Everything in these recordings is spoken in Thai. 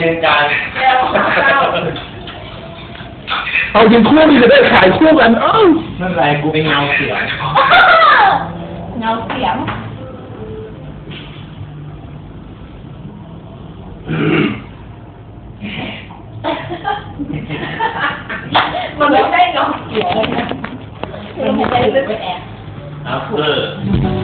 ยืนกลางเร็วเข้าเอาจริงคู่นี้จะได้ขายคู่กัน เอ้าไม่เป็นไรกูเป็นเงาเสียง เงาเสียงมันไม่ใช่เงาเสียงเลยนะมันไม่ใช่เรื่องแอบอัพเตอร์แต่ดูชื่อ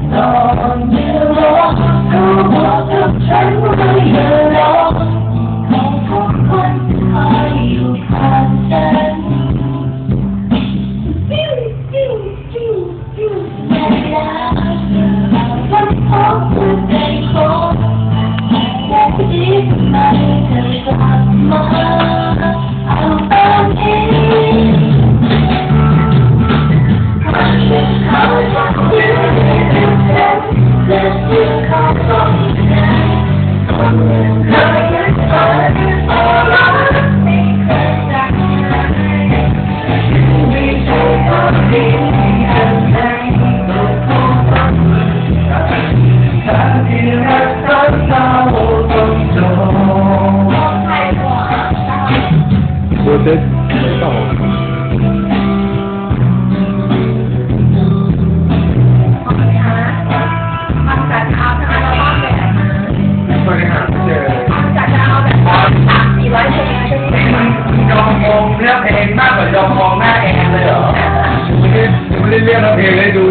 did. Oh. Hãy subscribe cho kênh Ghiền Mì Gõ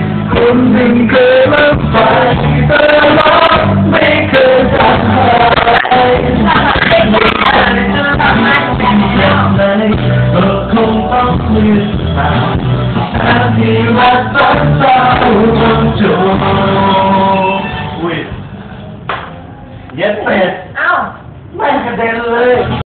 ป และเราไม่เคยจำหายจนไม่เคยจำทิ้งเจอไหมเราคงต้องเลือกตาทางที่รักรักเราต้องจบ คนให้เขาเช่นนี้กับฉัน จะทิ้งเขาลงได้ไง คนหนึ่งเคยรักไปแต่รักไม่เคยจำหาย เลยก็คงต้องเลือกตาทางที่รักรักเราต้องจบ อุ้ยเย็ดเป็ด เอ้า แม่งกระเด็นเลย